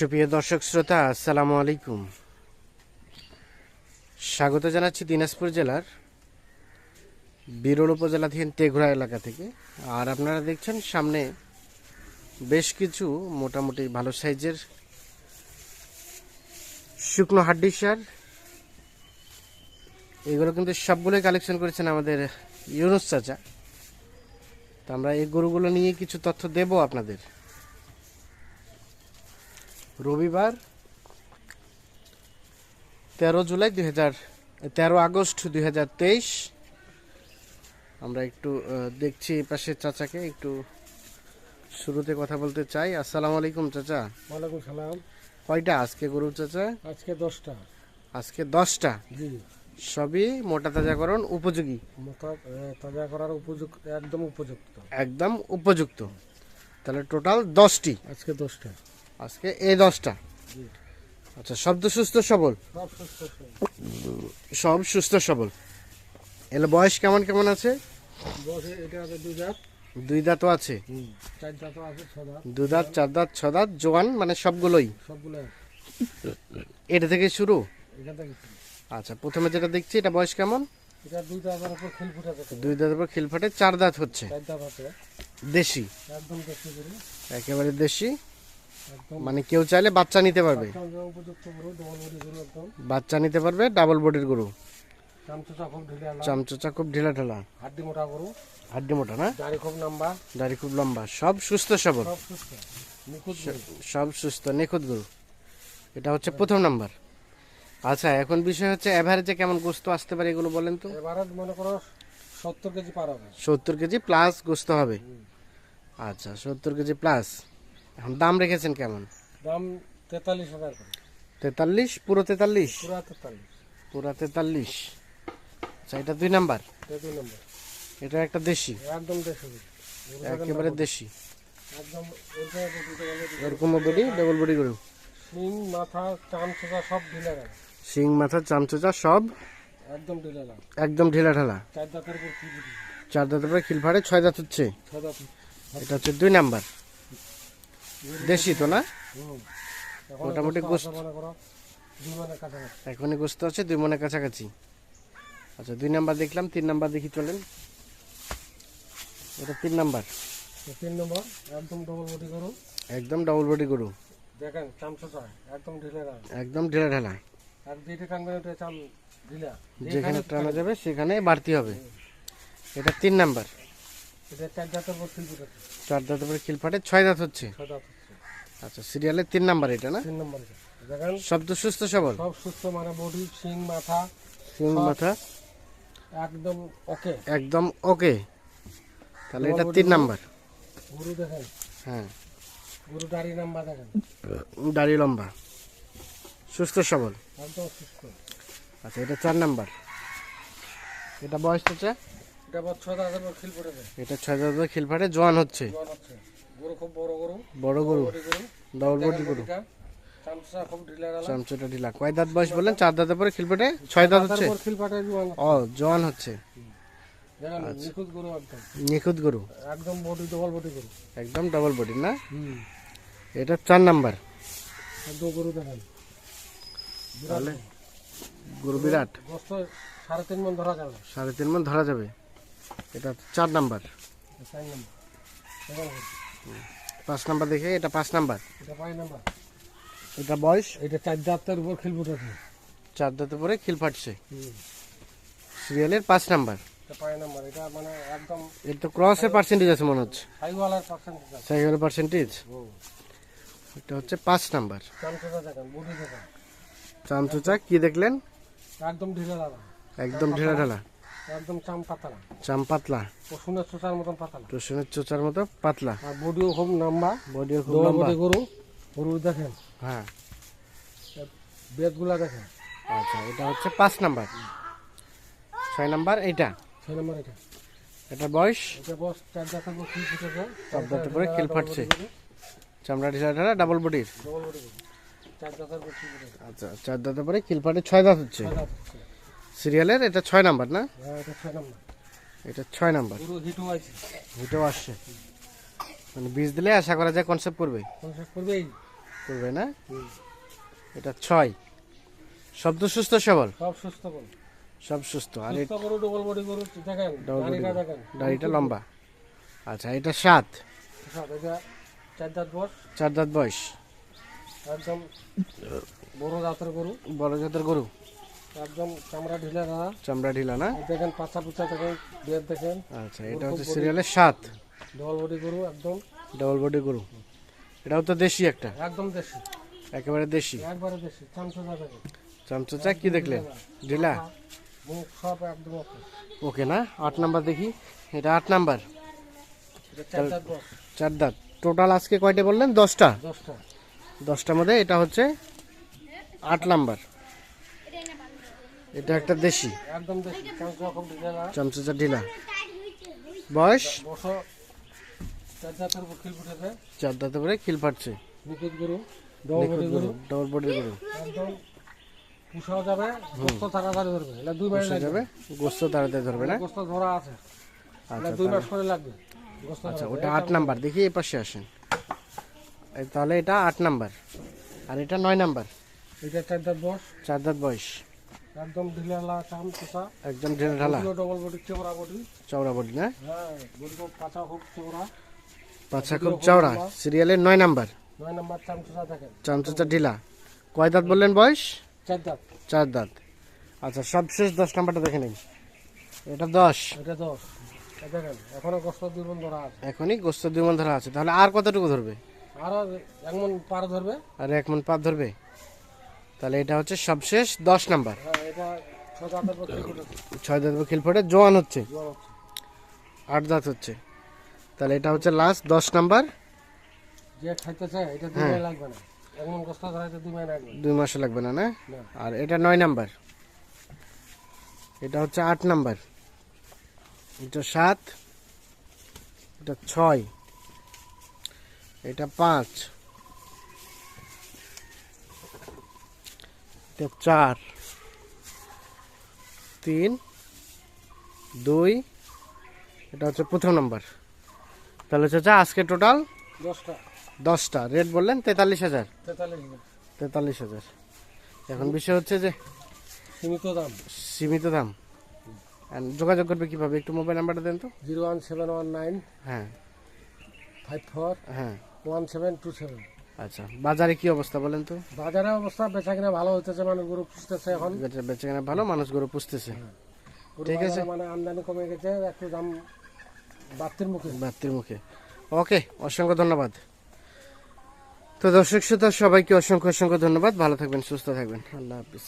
সুপ্রিয় দর্শক শ্রোতা, আসসালামু আলাইকুম। স্বাগত জানাচ্ছি দিনাজপুর জেলার বিরল উপজেলাধীন তেঘরা এলাকা থেকে। আর আপনারা দেখছেন, সামনে বেশ কিছু মোটামুটি ভালো সাইজের শুকনো হাড্ডি সার। এগুলো কিন্তু সবগুলোই কালেকশন করেছেন আমাদের ইউনুস চাচা। তো আমরা এই গরুগুলো নিয়ে কিছু তথ্য দেব আপনাদের। রবিবার তেরো জুলাই দুই হাজার তেরো আগস্ট দুই হাজার তেইশ। আমরা একটু দেখছি এই পাশে চাচাকে একটু শুরুতে কথা বলতে চাই। আসসালামু আলাইকুম চাচা। ওয়ালাইকুম সালাম। কয়টা আজকে গরু চাচা? আজকে দশটা। আজকে দশটা? সবই মোটা তাজাকরণ উপযোগী? মোটা তাজা করার উপযুক্ত একদম উপযুক্ত। একদম উপযুক্ত। তাহলে টোটাল দশটি? আজকে দশটা। আজকে এই দশটা। আচ্ছা সব তো সুস্থ, সবল। সব সুস্থ, সবল। এলে বয়স কেমন কেমন আছে? দুই দাঁত দাঁতও আছে। দু দাঁত, চার দাঁত, ছ দাঁত, জোয়ান মানে সবগুলোই? এটা থেকে শুরু। আচ্ছা প্রথমে যেটা দেখছি, এটা বয়স কেমন? দুই দাঁতের উপর খিল ফুটে চার দাঁত হচ্ছে। দেশি? একেবারে দেশি। মানে কেউ চাইলে বাচ্চা নিতে পারবে। বাচ্চা নিতে পারবে ডাবল বডির গরু। চামচুচা খুব ঢিলে ঢিলা হাড্ডি মোটা গরু। হাড্ডি মোটা না? দাড়ি খুব লম্বা। দাড়ি খুব লম্বা। সব সুস্থ সবল। সব সুস্থ। নিখুঁত গরু। এটা হচ্ছে প্রথম নাম্বার। আচ্ছা এখন বিষয় হচ্ছে অ্যাভারেজে কেমন গোস্ত আসতে পারে এগুলো বলেন তো? এবারে মনে করো সত্তর কেজি পার হবে। সত্তর কেজি প্লাস গোস্ত হবে। আচ্ছা সত্তর কেজি প্লাস এখন দাম রেখেছেন কেমন? দাম তেতাল্লিশ হাজার করে। তেতাল্লিশ? পুরো তেতাল্লিশ? পুরা তেতাল্লিশ। পুরো তেতাল্লিশ। আচ্ছা এটা দুই নাম্বার? এটা দুই নম্বর। এটা একটা দেশি? একদম কেজি একেবারে দেশি? একদম এরকম বডি ডবল বডি গরু শিং মাথা চাম সব ঢিলে গেল। শিং মাথা চামচোচা সব একদম ঢিলে গেল। একদম ঢিলা ঢালা। চার দাঁতের উপর চার দাঁতের পরে খিলফাড়ে ছয় দাঁত হচ্ছে। ছ দাঁত। এটা হচ্ছে দুই নাম্বার। দেশি তো না? মোটামুটি গোস্ত। মনে মানে এখনই গোস্ত আছে দুই মনের কাছাকাছি। আচ্ছা দুই নাম্বার দেখলাম তিন নাম্বার দেখি চলেন। এটা তিন নাম্বার। তিন নম্বর একদম ডবল বডি করো একদম ডবল বডি গরু। দেখেন চাম চোখা একদম ঢিলে একদম ঢেলা ঢেলা। আর যেটা টানবে ওটা চাম ঢিলা। যেখানে টানা যাবে সেখানে বাড়তি হবে। এটা তিন নাম্বার। এটা চার দাঁতের উপর খিল চার দাঁতের পরে খিল ফাটে ছয় দাঁত হচ্ছে? ছ দাঁত হচ্ছে। আচ্ছা সিরিয়ালের তিন নাম্বার এটা না? তিন নম্বর এটা। দেখেন শব্দ সুস্থ সবল? সব সুস্থ মানে বডি শিং মাথা সিং মাথা? একদম ওকে। একদম ওকে। তাহলে এটা তিন নাম্বার। গরু দেখেন? হ্যাঁ। গরু দাড়ি নাম্বার দেখেন? দাড়ি লম্বা। সুস্থ সবল? একদম সুস্থ। আচ্ছা এটা চার নাম্বার। এটা বয়স হচ্ছে? এটা ছয় উপর খিল ফাটে জোয়ান হচ্ছে। বড় গরু। ডবল বডি গরু। ঢিলা গেল কয় দাঁত বয়স বললেন? চার দাঁতের পরে খিল ফাটে? ছয় দাঁত হচ্ছে? ও জোয়ান হচ্ছে। নিখুঁত গরু একদম। নিখুঁত গরু? একদম বডি ডবল বডি গরু। একদম ডাবল বডি না? এটা চার নাম্বার। একদম গরু দেখেন। তাহলে গরু বিরাট। সাড়ে তিন মন ধরা যাবে। সাড়ে তিন মন ধরা যাবে। এটা চার নাম্বার। পাঁচ নাম্বার দেখে এটা পাঁচ নাম্বার। এটা পাঁচ নাম্বার এটা বয়স? এটা চার দাঁতের উপর খিল ফুটেছে চার দাঁতের উপরে খিল ফাটছে। সিরিয়ালের পাঁচ নাম্বার। এটা এটা মানে পার্সেন্টেজ আছে মনে হচ্ছে। পার্সেন্টেজ এটা হচ্ছে পাঁচ নাম্বার। চামচুচা কি দেখলেন? একদম ঢিলে। একদম ঢেলা ঢালা। একদম চাম পাতলা। চাম পাতলা। রসুনের চোচার মতন পাতলা। রসুনের চোচার মতো পাতলা। আর বডিও খুব লম্বা। বডিও খুব লম্বা। গরু গরু দেখেন। হ্যাঁ। বেদগুলা দেখেন। আচ্ছা এটা হচ্ছে পাঁচ নাম্বার। ছয় নাম্বার এইটা? ছয় নম্বর এটা। এটা বয়স? এটা বস চার দাঁতের উপর খিল ফুটেছে চার দাঁতের উপরে খিল ফাটছে। চামড়া ঢিলা ডাবল বডির ডবল বডি চার দাঁতের উপর আচ্ছা চার দাঁতের পরে খিল ফাটে ছয় দাঁত হচ্ছে। ছয় দাঁত হচ্ছে। সিরিয়ালের? এটা ছয় নাম্বার না? হ্যাঁ এটা ছয় নম্বর। হিটেও আসছে। মানে বীজ দিলে আশা করা যায় কনসেপ্ট করবে। করবে না? এটা ছয়। শব্দ সুস্থ সবল? সব সুস্থ সব সুস্থ। আর দাড়িটা লম্বা। আচ্ছা এটা সাত। সব চার দাঁত বয়স। একদম বড় জাতের গরু। বড় জাতের গরু। একদম চামড়া ঢিলা না। চামড়া ঢিলা না? দেখেন পাঁচা পুচা দেখেন বেদ দেখেন। আচ্ছা এটা হচ্ছে সিরিয়ালের সাত ডবল বডি গরু একদম। ডবল বডি গরু। এটাও তো দেশি একটা? একদম দেশি। একেবারে দেশি? একবারে দেশি। চামচা দেখেন। চামচা কি দেখলেন ঢিলা? মুখ সব একদম ওকে। না? আট নাম্বার দেখি। এটা আট নাম্বার? চার দাঁত টোটাল আজকে কয়টা বললেন? দশটা? দশটা। দশটার মধ্যে এটা হচ্ছে আট নাম্বার। এটা একটা দেশি। একদম দেশি ঢিলা। বয়স? চার দাঁতে করে খিল ফাটছে। ডবল বডি গরু। ডবল বডির গরু। পুষাও যাবে গোস্ত তাড়াতাড়ি ধরবে। এটা দুই মাস যাবে গোস্ত তাড়াতাড়ি ধরবে না? গোস্ত ধরা আছে। আচ্ছা দুই মাস করে লাগবে। আচ্ছা ওটা আট নাম্বার দেখি এই পাশে আসেন। তাহলে এটা আট নাম্বার। আর এটা নয় নাম্বার। এটা চার দাঁত বস চার দাঁত বয়স। একদম ঢিলা চাম চোষা একদম ঢেলে ঢালা ডবল বডি চৌড়া বডি চওড়া বডি না? হ্যাঁ বলব পাচা খুব চৌড়া পাছা খুব চওড়া। সিরিয়ালের নয় নাম্বার। নয় নম্বর চাম চোষা দেখেন চামচা ঢিলা। কয় দাঁত বললেন বয়স? চার দাঁত। চার দাঁত। আচ্ছা সবশেষ দশ নাম্বারটা দেখে নিন। এটা দশ। এটা দশ। দেখেন এখনও গোস্ত দুই মন ধরা আছে। এখনই গোস্ত দুই মন ধরা আছে। তাহলে আর কতটুকু ধরবে? আরও এক মন পার ধরবে। আর এক মন পাত ধরবে? তাহলে এটা হচ্ছে সবশেষ দশ নাম্বার। হ্যাঁ ছয় দাঁত খিল ফোটে জোয়ান হচ্ছে। আট দাঁত হচ্ছে। তাহলে এটা হচ্ছে লাস্ট দশ নাম্বার। যে খাইতে চায় এটা দুই মাস লাগবে না। এক ধরাইতে দুই মাস লাগবে। দুই মাসে লাগবে না না? না। আর এটা নয় নাম্বার। এটা হচ্ছে আট নাম্বার। এটা সাত এটা ছয় এটা পাঁচ এটা চার তিন দুই এটা হচ্ছে প্রথম নাম্বার। তাহলে চাচা আজকে টোটাল দশটা। দশটা। রেট বললেন তেতাল্লিশ হাজার। তেতাল্লিশ হাজার। এখন বিষয় হচ্ছে যে সীমিত দাম। সীমিত দাম। যোগাযোগ করবে কীভাবে? একটু মোবাইল নাম্বারটা দেন তো। Zero one seven one nine হ্যাঁ। ফাইভ ফোর হ্যাঁ। One seven two seven. আচ্ছা বাজারে কি অবস্থা বলেন তো? বাজারে অবস্থা বেচা কিনা ভালো হইতেছে মানুষ গরু পুষতেছে এখন। বেচা বেচা ভালো মানুষ গরু পুষতেছে। ঠিক আছে। মানে আমদানি কমে গেছে একটু দাম বাত্তির মুখে। বাত্তির মুখে। ওকে অসংখ্য ধন্যবাদ। তো দর্শক শ্রোতা সবাইকে অসংখ্য অসংখ্য ধন্যবাদ। ভালো থাকবেন সুস্থ থাকবেন। আল্লাহ হাফিজ।